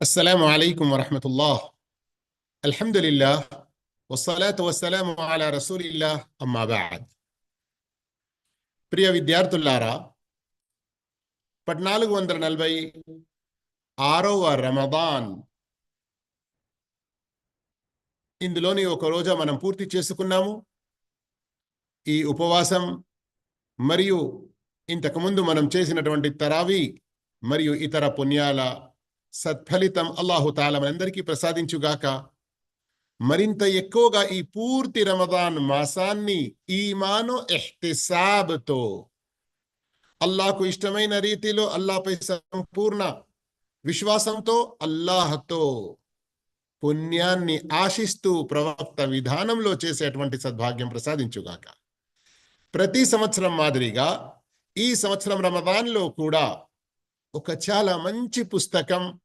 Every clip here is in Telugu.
السلام عليكم ورحمة الله الحمد لله والصلاة والسلام على رسول الله أما بعد ప్రియ విద్యార్థులారా పద్నాలుగు వందల నలభై ఆరవ రమదాన్ ఇందులోని ఒక రోజా మనం పూర్తి చేసుకున్నాము ఈ ఉపవాసం మరియు ఇంతకుముందు మనం చేసినటువంటి తరావి మరియు ఇతర పుణ్యాల సత్ఫలితం అల్లాహు తాలా మనందరికీ ప్రసాదించుగాక. మరింత ఎక్కువగా ఈ పూర్తి రమదాన్ మాసాన్ని ఈమాను ఎహ్తిసాబ్తో అల్లాహకు ఇష్టమైన రీతిలో అల్లాహపై సంపూర్ణ విశ్వాసంతో అల్లాహతో పుణ్యాన్ని ఆశిస్తూ ప్రవక్త విధానంలో చేసేటువంటి సద్భాగ్యం ప్రసాదించుగాక. ప్రతి సంవత్సరం మాదిరిగా ఈ సంవత్సరం రమదాన్లో కూడా ఒక చాలా మంచి పుస్తకం.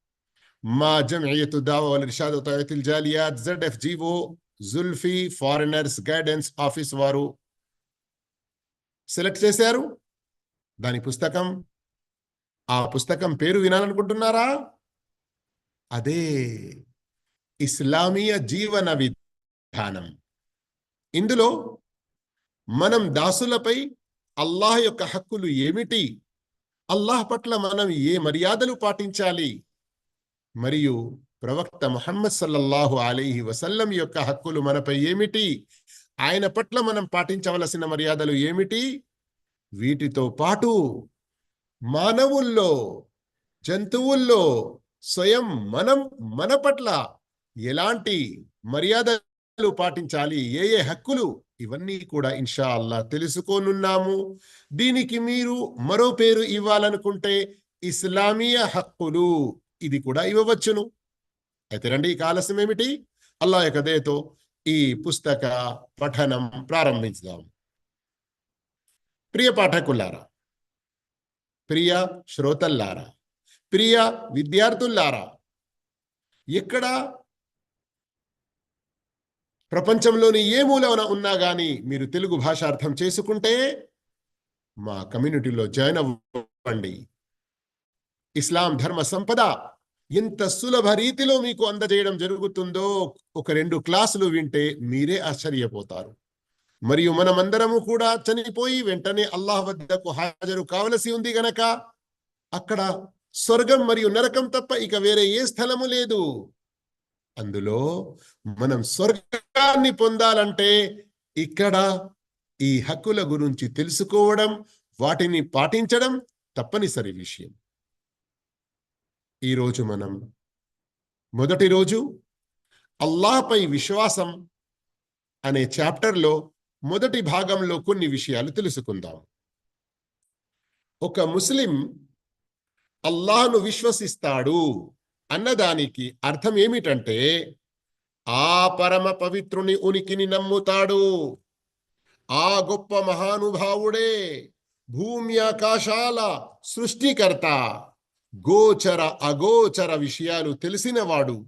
మా జమియతు దావా వల్ ఇర్షాద్ తయతుల్ జాలియాత్ జీవో జుల్ఫీ ఫారినర్స్ గైడెన్స్ ఆఫీస్ వారు సెలెక్ట్ చేశారు. దాని పుస్తకం ఆ పుస్తకం పేరు వినాలనుకుంటున్నారా? అదే ఇస్లామీయ జీవన విధానం. ఇందులో మనం దాసులపై అల్లాహ్ యొక్క హక్కులు ఏమిటి? అల్లాహ్ పట్ల మనం ఏ మర్యాదలు పాటించాలి? మరియు ప్రవక్త ముహమ్మద్ సల్లల్లాహు అలీహి వసల్లం యొక్క హక్కులు మనపై ఏమిటి? ఆయన పట్ల మనం పాటించవలసిన మర్యాదలు ఏమిటి? వీటితో పాటు మానవుల్లో జంతువుల్లో స్వయం మనం మన పట్ల ఎలాంటి మర్యాద మర్యాదలు పాటించాలి. ఏ ఏ హక్కులు? ఇవన్నీ కూడా ఇన్షా అల్లా తెలుసుకోనున్నాము. దీనికి మీరు మరో పేరు ఇవ్వాలనుకుంటే ఇస్లామీయ హక్కులు. ఇది కూడా ఇవ్వవచ్చును. అయితే రండి ఇక ఆలస్యం ఏమిటి? అల్లా యొక్క దయతో ఈ పుస్తక పఠనం ప్రారంభించుదాం. ప్రియ పాఠకులారా ప్రియ శ్రోతల్లారా ప్రియ విద్యార్థుల్లారా ఎక్కడ ప్రపంచంలోని ఏ మూలన ఉన్నా కానీ మీరు తెలుగు భాష అర్థం చేసుకుంటే మా కమ్యూనిటీలో జాయిన్ అవ్వండి. ఇస్లాం ధర్మ సంపద ఎంత సులభ రీతిలో మీకు అందజేయడం జరుగుతుందో ఒక రెండు క్లాసులు వింటే మీరే ఆశ్చర్యపోతారు. మరియు మనమందరము కూడా చనిపోయి వెంటనే అల్లాహ్ వద్దకు హాజరు కావలసి ఉంది గనక అక్కడ స్వర్గం మరియు నరకం తప్ప ఇక వేరే ఏ స్థలము లేదు. అందులో మనం స్వర్గాన్ని పొందాలంటే ఇక్కడ ఈ హక్కుల గురించి తెలుసుకోవడం వాటిని పాటించడం తప్పనిసరి విషయం. ఈరోజు మనం మొదటి రోజు అల్లాహపై విశ్వాసం అనే చాప్టర్లో మొదటి భాగంలో కొన్ని విషయాలు తెలుసుకుందాం. ఒక ముస్లిం అల్లాహను విశ్వసిస్తాడు అన్నదానికి అర్థం ఏమిటంటే ఆ పరమ పవిత్రుని ఉనికిని నమ్ముతాడు. ఆ గొప్ప మహానుభావుడే భూమి ఆకాశాల సృష్టికర్త. గోచర అగోచర విషయాలు తెలిసినవాడు.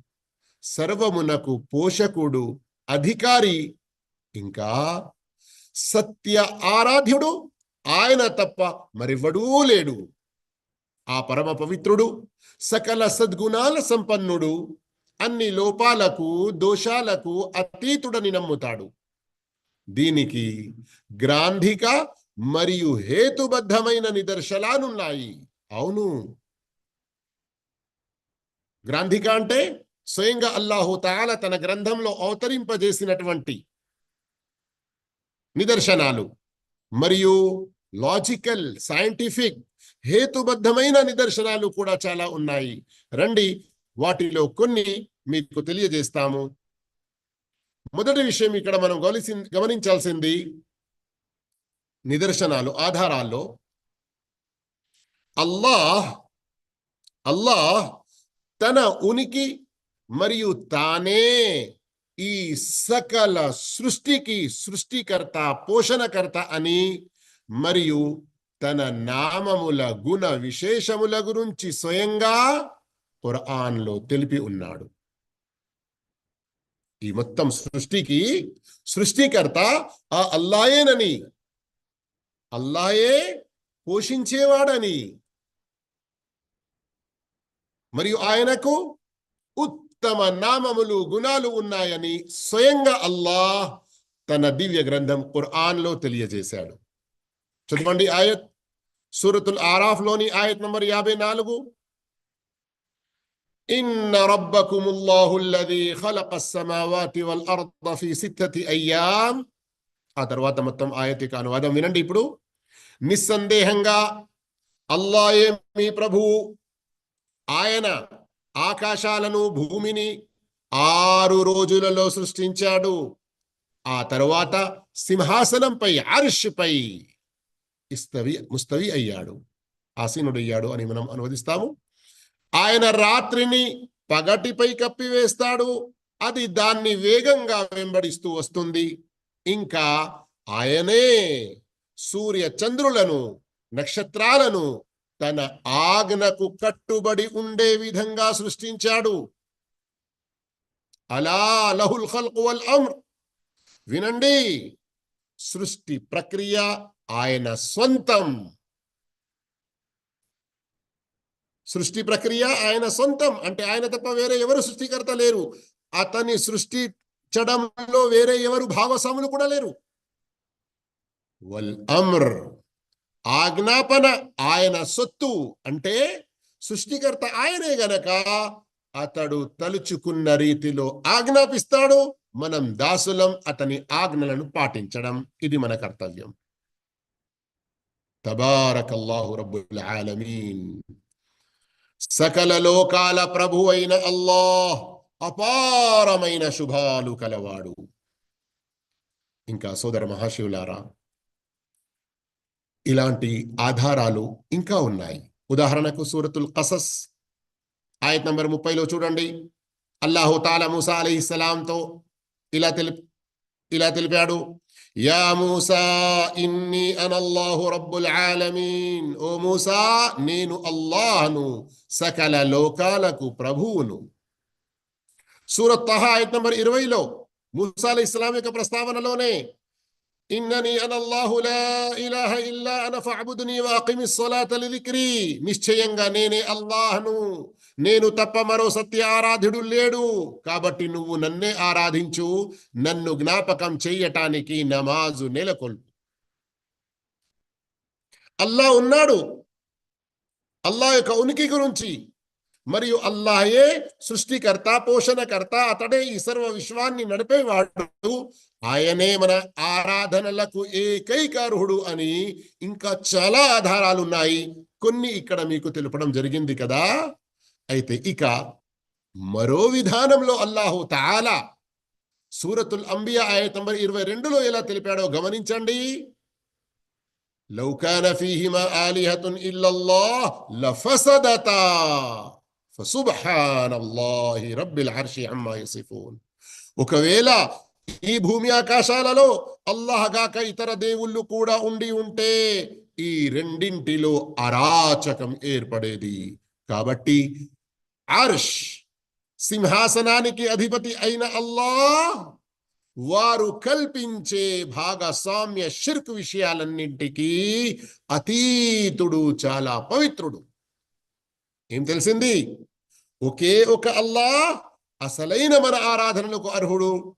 సర్వమునకు పోషకుడు అధికారి ఇంకా సత్య ఆరాధ్యుడు. ఆయన తప్ప మరెవడూ లేడు. ఆ పరమ పవిత్రుడు సకల సద్గుణాల సంపన్నుడు అన్ని లోపాలకు దోషాలకు అతీతుడని నమ్ముతాడు. దీనికి గ్రాంధిక మరియు హేతుబద్ధమైన నిదర్శనాలున్నాయి. అవును. గ్రాంధిక అంటే స్వయంగా అల్లాహు తాల తన గ్రంథంలో అవతరింపజేసినటువంటి నిదర్శనాలు. మరియు లాజికల్ సైంటిఫిక్ హేతుబద్ధమైన నిదర్శనాలు కూడా చాలా ఉన్నాయి. రండి వాటిలో కొన్ని మీకు తెలియజేస్తాము. మొదటి విషయం ఇక్కడ మనం గమనించి గమనించాల్సింది నిదర్శనాలు ఆధారాల్లో. అల్లాహ్ అల్లాహ్ తన ఉనికి మరియు తానే ఈ సకల సృష్టికి సృష్టికర్త పోషణకర్త అని మరియు తన నామముల గుణ విశేషముల గురించి స్వయంగా ఖురాన్లో తెలిపి ఉన్నాడు. ఈ మొత్తం సృష్టికి సృష్టికర్త ఆ అల్లాయేనని. అల్లాయే పోషించేవాడని. మరియు ఆయనకు ఉత్తమ నామములు గుణాలు ఉన్నాయని స్వయంగా అల్లాహ్ తన దివ్య గ్రంథం ఖుర్ఆన్లో తెలియజేశాడు. చదవండి ఆయత్. సూరతుల్ ఆరాఫ్లోని ఆయత్ నంబర్ యాభై నాలుగు. ఇన్న الله الذي خلق السماوات అర్ద في సిత్తతి అయ్యామ్ ఆ తర్వాత మొత్తం ఆయతిక అనువాదం వినండి ఇప్పుడు. నిస్సందేహంగా అల్లాయే మీ ప్రభువు ఆయన ఆకాశాలను భూమిని ఆరు రోజులలో సృష్టించాడు. ఆ తరువాత సింహాసనంపై అర్ష్పై ఇస్తవి ముస్తవి అయ్యాడు. ఆసీనుడయ్యాడు అని మనం అనువదిస్తాము. ఆయన రాత్రిని పగటిపై కప్పివేస్తాడు. అది దాన్ని వేగంగా వెంబడిస్తూ వస్తుంది. ఇంకా ఆయనే సూర్య చంద్రులను నక్షత్రాలను తన ఆజ్ఞకు కట్టుబడి ఉండే విధంగా సృష్టించాడు. అలా లహుల్ ఖల్క్ వల్ అమ్ర్. వినండి సృష్టి ప్రక్రియ ఆయన స్వంతం. సృష్టి ప్రక్రియ ఆయన సొంతం. అంటే ఆయన తప్ప వేరే ఎవరు సృష్టికర్త లేరు. అతని సృష్టించడంలో వేరే ఎవరు భాగస్వాములు కూడా లేరు. వల్ అమ్ర్ ఆజ్ఞాపన ఆయన సొత్తు. అంటే సృష్టికర్త ఆయనే గనక అతడు తలుచుకున్న రీతిలో ఆజ్ఞాపిస్తాడు. మనం దాసులం అతని ఆజ్ఞలను పాటించడం. ఇది మన కర్తవ్యం. తబారకల్లాహు రబ్బుల్ ఆలమీన్. సకల లోకాల ప్రభు అయిన అల్లాహ్ అపారమైన శుభాలు కలవాడు. ఇంకా సోదర మహాశివులారా ఇలాంటి ఆధారాలు ఇంకా ఉన్నాయి. ఉదాహరణకు సూరతుల్ కసస్ ఆయత్ నంబర్ ముప్పైలో చూడండి. అల్లాహు తాలా మూసా ఇస్లాంతో ఇలా తెలిపి ఇలా తెలిపాడు. యా మూసా ఇన్ని అనల్లాహు రబ్బుల్ ఆలమీన్ ఓ మూసా నేను అల్లాహ్ను సకల లోకాలకు ప్రభువును సూరత్ తహా ఆయత్ నంబర్ ఇరవైలో మూసా అలీ ఇస్లాం యొక్క ప్రస్తావనలోనే ఇన్నని అనల్లాహు లా ఇలాహ ఇల్లా అన ఫఅబుదుని వాకిమి స్సలాత లిదిక్రి నిశ్చయంగా నేనే అల్లాహ్ను నేను తప్ప మరో సత్య ఆరాధ్యుడు లేడు. కాబట్టి నువ్వు నన్నే ఆరాధించు నన్ను జ్ఞాపకం చెయ్యటానికి నమాజు నెలకొల్పు. అల్లా ఉన్నాడు. అల్లా యొక్క ఉనికి గురించి. మరియు అల్లాయే సృష్టికర్త పోషణకర్త అతడే ఈ సర్వ విశ్వాన్ని నడిపేవాడు. ఆయనే మన ఆరాధనలకు ఏకైక అర్హుడు అని ఇంకా చాలా ఆధారాలు ఉన్నాయి కొన్ని ఇక్కడ మీకు తెలుపడం జరిగింది కదా. అయితే ఇక మరో విధానంలో అల్లాహు తాలా సూరతుల్ అంబియా ఆయత నంబర్ ఇరవై రెండులో ఎలా తెలిపాడో గమనించండి. లౌ కాన ఆలిహతున్ ఇల్లల్లాహ్ లఫసదతా ఫసుబ్హానల్లాహి రబ్బిల్ అర్షి అమ్మా యసిఫూన్. ఒకవేళ ఈ భూమి ఆకాశాలలో అల్లాహ్ గాక ఇతర దేవుళ్ళు కూడా ఉండి ఉంటే ఈ రెండింటిలో అరాచకం ఏర్పడేది. కాబట్టి అర్ష్ సింహాసనానికి అధిపతి అయిన అల్లాహ్ వారు కల్పించే భాగస్వామ్య షిర్క్ విషయాలన్నింటికీ అతీతుడు చాలా పవిత్రుడు. ఏం తెలిసింది? ఒకే ఒక అల్లా అసలైన మన ఆరాధనలకు అర్హుడు.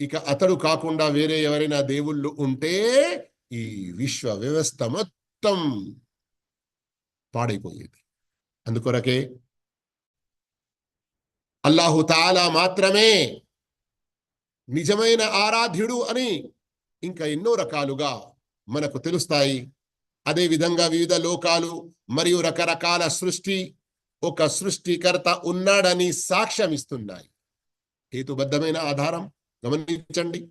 ఇక అతడు కాకుండా వేరే ఎవరైనా దేవుళ్ళు ఉంటే ఈ విశ్వ వ్యవస్థ మొత్తం పాడైపోయేది. అందుకొరకే అల్లాహు తాలా మాత్రమే నిజమైన ఆరాధ్యుడు అని ఇంకా ఎన్నో రకాలుగా మనకు తెలుస్తాయి. అదే విధంగా వివిధ లోకాలు మరియు రకరకాల సృష్టి ఒక సృష్టికర్త ఉన్నాడని సాక్ష్యం ఇస్తున్నాయి. హేతుబద్ధమైన ఆధారం గమనించండి.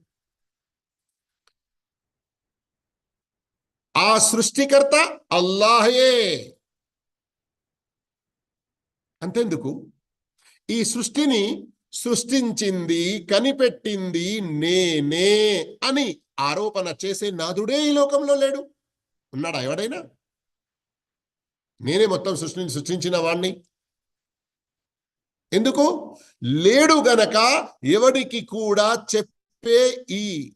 ఆ సృష్టికర్త అల్లాహే. అంతెందుకు? ఈ సృష్టిని సృష్టించింది కనిపెట్టింది నేనే అని ఆరోపణ చేసే నాదుడే ఈ లోకంలో లేడు. ఉన్నాడా ఎవడైనా? నేనే మొత్తం సృష్టిని సృష్టించిన వాణ్ణి. ఎందుకు? లేడు గనక ఎవడికి కూడా చెప్పే ఈ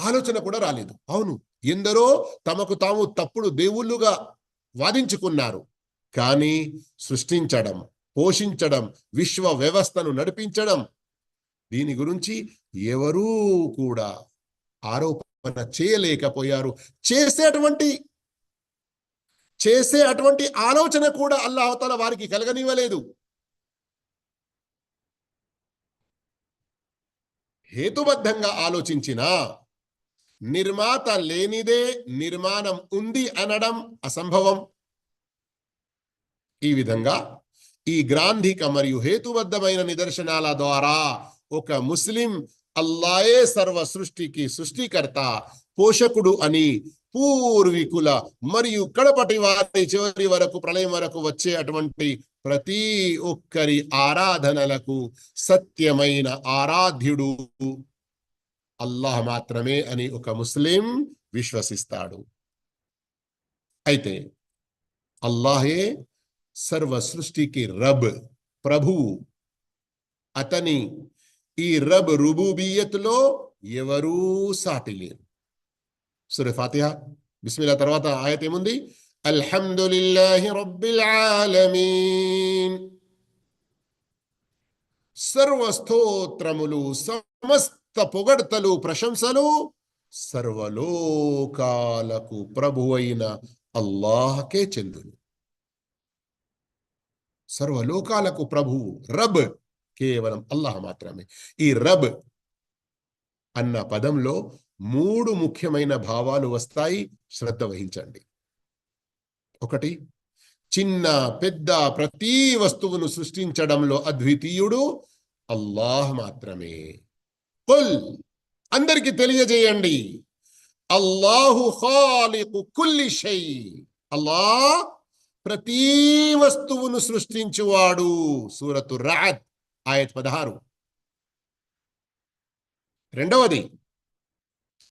ఆలోచన కూడా రాలేదు. అవును ఎందరో తమకు తాము తప్పుడు దేవుళ్ళుగా వాదించుకున్నారు కానీ సృష్టించడం పోషించడం విశ్వ వ్యవస్థను నడిపించడం. దీని గురించి ఎవరూ కూడా ఆరోపణ చేయలేకపోయారు. చేసేటువంటి చేసే అటువంటి ఆలోచన కూడా అల్లాహతల వారికి కలగనివ్వలేదు. హేతుబద్ధంగా ఆలోచించిన నిర్మాత లేనిదే నిర్మాణం ఉంది అనడం అసంభవం. ఈ విధంగా ఈ గ్రాంధిక మరియు హేతుబద్ధమైన నిదర్శనాల ద్వారా ఒక ముస్లిం అల్లాయే సర్వ సృష్టికి సృష్టికర్త పోషకుడు అని పూర్వీకుల మరియు కడపటి వారి చివరి వరకు ప్రళయం వరకు వచ్చే అటువంటి ప్రతి ఒక్కరి ఆరాధనలకు సత్యమైన ఆరాధ్యుడు అల్లాహ్ మాత్రమే అని ఒక ముస్లిం విశ్వసిస్తాడు. అయితే అల్లాహే సర్వ సృష్టికి రబ్ ప్రభువు అతని ఈ రబ్ రుబూబియత్లో ఎవరూ సాటి లేరు. సురే ఫాతిహా బిస్మిల్లా తర్వాత ఆయత ఏముంది? అల్హమ్దులిల్లాహి రబ్బిల్ ఆలమీన్. సర్వ స్తోత్రములు సమస్త పొగడ్తలు ప్రశంసలు సర్వలోకాలకు ప్రభువైన అల్లాహకే చెందును. సర్వలోకాలకు ప్రభువు రబ్ కేవలం అల్లాహ్ మాత్రమే. ఈ రబ్ అన్న పదంలో మూడు ముఖ్యమైన భావాలు వస్తాయి. శ్రద్ధ వహించండి. ఒకటి చిన్న పెద్ద ప్రతి వస్తువును సృష్టించడంలో అద్వితీయుడు అల్లాహ్ మాత్రమే. కుల్ అందరికి తెలియజేయండి. అల్లాహు ఖాలికు కుల్లి షై. అల్లాహ్ ప్రతి వస్తువును సృష్టించువాడు సూరతు రాద్ ఆయత్ పదహారు. రెండవది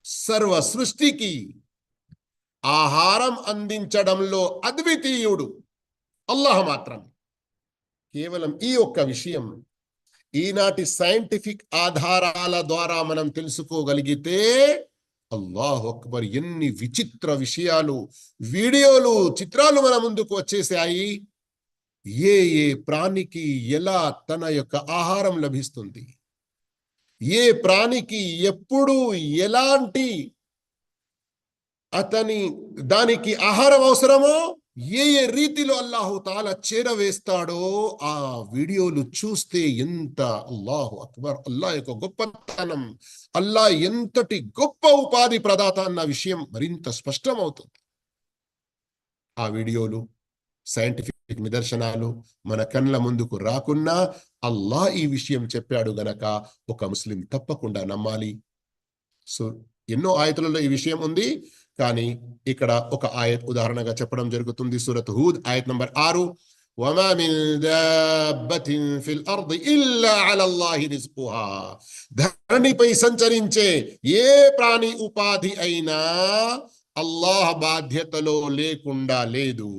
సర్వ సృష్టికి ఆహారం అందించడంలో అద్వితీయుడు అల్లాహ్ మాత్రం కేవలం ఈ ఒక్క విషయం ఈనాటి సైంటిఫిక్ ఆధారాల ద్వారా మనం తెలుసుకోగలిగితే అల్లాహ్ అక్బర్ ఎన్ని విచిత్ర విషయాలు వీడియోలు చిత్రాలు మన ముందుకు వచ్చేసాయి ఏ ఏ ప్రాణికి ఎలా తన యొక్క ఆహారం లభిస్తుంది? ఏ ప్రాణికి ఎప్పుడు ఎలాంటి అతని దానికి ఆహారం అవసరమో ఏ ఏ రీతిలో అల్లాహు తాలా చేరవేస్తాడో ఆ వీడియోలు చూస్తే ఎంత అల్లాహు అక్బర్ అల్లా యొక్క గొప్పతనం అల్లా ఎంతటి గొప్ప ఉపాధి ప్రదాత అన్న విషయం మరింత స్పష్టమవుతుంది. ఆ వీడియోలు సైంటిఫిక్ నిదర్శనాలు మన కళ్ళ ముందుకు రాకున్నా అల్లా ఈ విషయం చెప్పాడు గనక ఒక ముస్లిం తప్పకుండా నమ్మాలి. సో ఎన్నో ఆయతులలో ఈ విషయం ఉంది. కానీ ఇక్కడ ఒక ఆయత్ ఉదాహరణగా చెప్పడం జరుగుతుంది సూరత్ హూద్ ఆయత్ నంబర్ ఆరు وما من دابة في الأرض إلا على الله رزقها ధరణిపై సంచరించే ఏ ప్రాణి ఉపాధి అయినా అల్లాహ్ బాధ్యతలో లేకుండా లేదు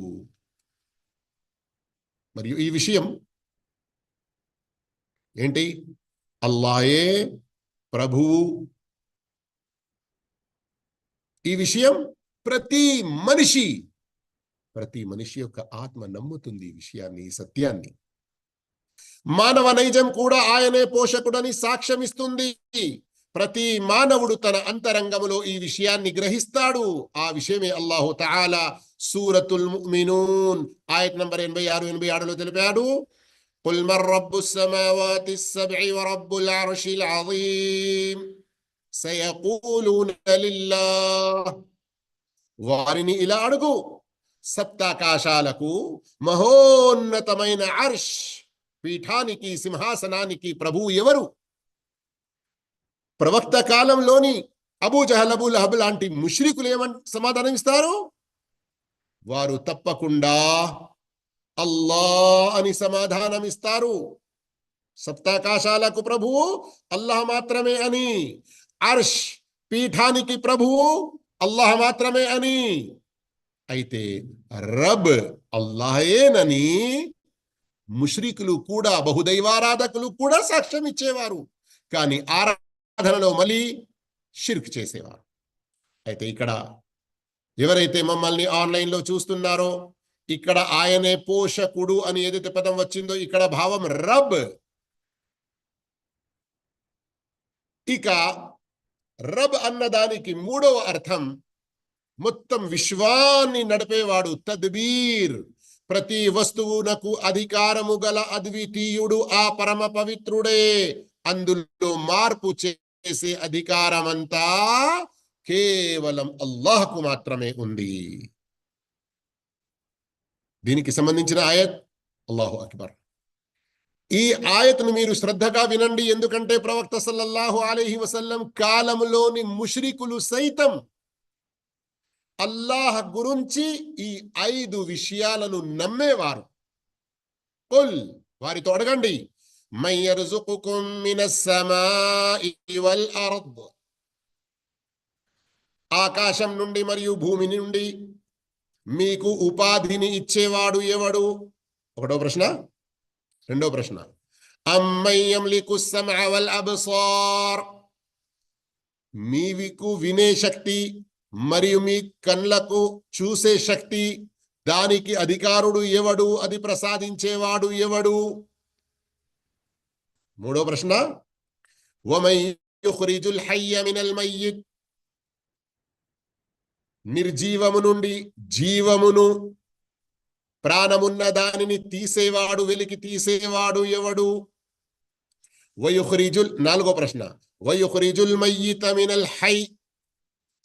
మరియు ఈ విషయం ఏంటి అల్లాయే ప్రభువు ఈ విషయం ప్రతి మనిషి ప్రతి మనిషి యొక్క ఆత్మ నమ్ముతుంది ఈ విషయాన్ని ఈ సత్యాన్ని మానవ నైజం కూడా ఆయనే పోషకుడని సాక్ష్యం ఇస్తుంది ప్రతి మానవుడు తన అంతరంగములో ఈ విషయాన్ని గ్రహిస్తాడు ఆ విషయమే అల్లాహు తఆలా సూరతుల్ ముమినూన్ ఆయత్ నంబర్ ఎనభై ఆరు ఎనభై ఆరులో తెలిపాడు قل من رب السماوات السبع ورب العرش العظيم వారిని ఇలా అడుగు. సప్తాకాశాలకు మహోన్నతమైన అర్ష్. పీఠానికి సింహాసనానికి ప్రభువు ఎవరు? ప్రవక్త కాలంలోని అబూ జహల్ అబూ లాంటి ముష్రికులు ఏమ సమాధానం ఇస్తారు? వారు తప్పకుండా అల్లా అని సమాధానం ఇస్తారు. సప్తాకాశాలకు ప్రభువు అల్లాహ్ మాత్రమే అని. అర్ష్ పీఠానికి ప్రభువు అల్లాహ్ మాత్రమే అని. అయితే రబ్ అల్లాహేనని ముష్రికులు కూడా బహుదైవారాధకులు కూడా సాక్ష్యం ఇచ్చేవారు. కానీ ఆరాధనలో మళ్ళీ షిర్క్ చేసేవారు. అయితే ఇక్కడ ఎవరైతే మమ్మల్ని ఆన్లైన్లో చూస్తున్నారో ఇక్కడ ఆయనే పోషకుడు అని ఏదైతే పదం వచ్చిందో ఇక్కడ భావం రబ్. ఇక రబ్ అన్నదానికి మూడవ అర్థం మొత్తం విశ్వాన్ని నడిపేవాడు తద్బీర్. ప్రతి వస్తువునకు అధికారము గల అద్వితీయుడు ఆ పరమ పవిత్రుడే. అందులో మార్పు చేసే అధికారమంతా కేవలం అల్లాహకు మాత్రమే ఉంది. దీనికి సంబంధించిన ఆయత్ అల్లాహు అక్బర్. ఈ ఆయత్ను మీరు శ్రద్ధగా వినండి. ఎందుకంటే ప్రవక్త సల్లల్లాహు అలైహి వసల్లం కాలంలోని ముష్రికులు సైతం అల్లాహ్ గురించి ఈ ఐదు విషయాలను నమ్మేవారు. కుల్ వారితో అడగండి. ఆకాశం నుండి మరియు భూమి నుండి మీకు ఉపాధిని ఇచ్చేవాడు ఎవడు? ఒకటో ప్రశ్న. రెండో ప్రశ్న. అమ్మయ్యం మీవికు వినే శక్తి మరియు మీ కళ్ళకు చూసే శక్తి. దానికి అధికారుడు ఎవడు? అది ప్రసాదించేవాడు ఎవడు? మూడో ప్రశ్న. నిర్జీవము నుండి జీవమును ప్రాణమున్న దానిని తీసేవాడు వెలికి తీసేవాడు ఎవడు? వయుహ్రిజుల్ నాలుగో ప్రశ్న. వయుహ్రిజుల్ మయ్యితమినల్ హై.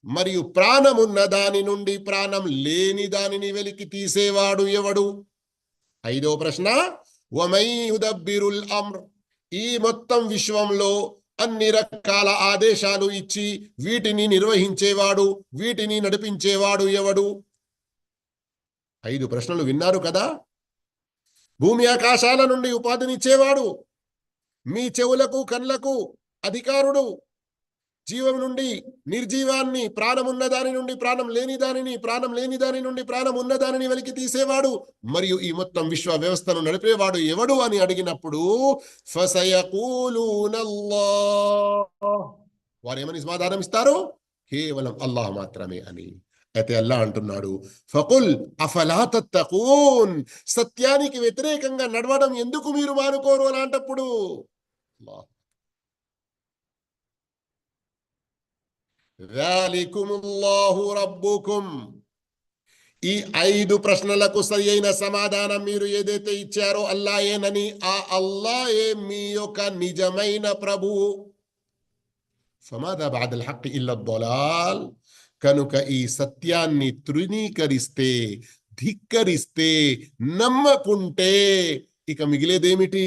మరియు ప్రాణమున్న దాని నుండి ప్రాణం లేని దానిని వెలికి తీసేవాడు ఎవడు? ఐదో ప్రశ్న. వమయుదబ్బిరుల్ అమ్ర్. ఈ మొత్తం విశ్వంలో అన్ని రకాల ఆదేశాలు ఇచ్చి వీటిని నిర్వహించేవాడు వీటిని నడిపించేవాడు ఎవడు? ఐదు ప్రశ్నలు విన్నారు కదా? భూమి ఆకాశాల నుండి ఉపాధినిచ్చేవాడు మీ చెవులకు కళ్ళకు అధికారుడు. జీవం నుండి నిర్జీవాన్ని ప్రాణం దాని నుండి ప్రాణం లేని దానిని ప్రాణం లేని దాని నుండి ప్రాణం ఉన్న దానిని వెలికి తీసేవాడు. మరియు ఈ మొత్తం విశ్వ వ్యవస్థను నడిపేవాడు ఎవడు అని అడిగినప్పుడు వారు ఏమని సమాధానం ఇస్తారు కేవలం అల్లాహ్ మాత్రమే అని. అయితే అల్లా అంటున్నాడు ఫకుల్ అఫలా తత్తకూన్ సత్యానికి వ్యతిరేకంగా నడవడం ఎందుకు మీరు మానుకోరు అలాంటప్పుడు? అల్లాహ్. రబ్బుకుం. ఈ ఐదు ప్రశ్నలకు సరి అయిన సమాధానం మీరు ఏదైతే ఇచ్చారో అల్లాయేనని ఆ అల్లాయే మీ యొక్క నిజమైన ప్రభువు. సమాధా బాదల్ హక్ ఇల్లద్దొలాల్ కనుక ఈ సత్యాన్ని తృణీకరిస్తే ధిక్కరిస్తే నమ్మకుంటే ఇక మిగిలేదేమిటి?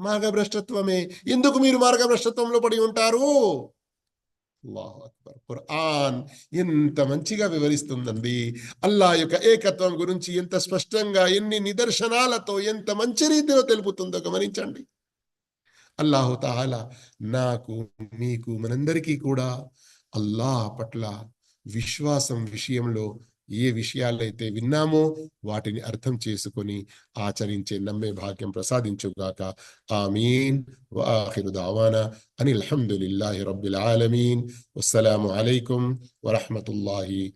మార్గభ్రష్టత్వమే. ఎందుకు మీరు మార్గభ్రష్టత్వంలో పడి ఉంటారు? అల్లాహు అక్బర్. ఖురాన్ ఎంత మంచిగా వివరిస్తుందండి. అల్లా యొక్క ఏకత్వం గురించి ఎంత స్పష్టంగా ఎన్ని నిదర్శనాలతో ఎంత మంచి రీతిలో తెలుపుతుందో గమనించండి. అల్లాహు తాలా నాకు మీకు మనందరికీ కూడా అల్లాహ్ పట్ల విశ్వాసం విషయంలో ఏ విషయాలైతే విన్నామో వాటిని అర్థం చేసుకొని ఆచరించే నమ్మే భాగ్యం ప్రసాదించుగాక. ఆమీన్. వాఖిరు దావానా. అని అల్హమ్దులిల్లాహి రబ్బిల్ ఆలమీన్. అస్సలం అలైకుం వరహమతుల్లాహి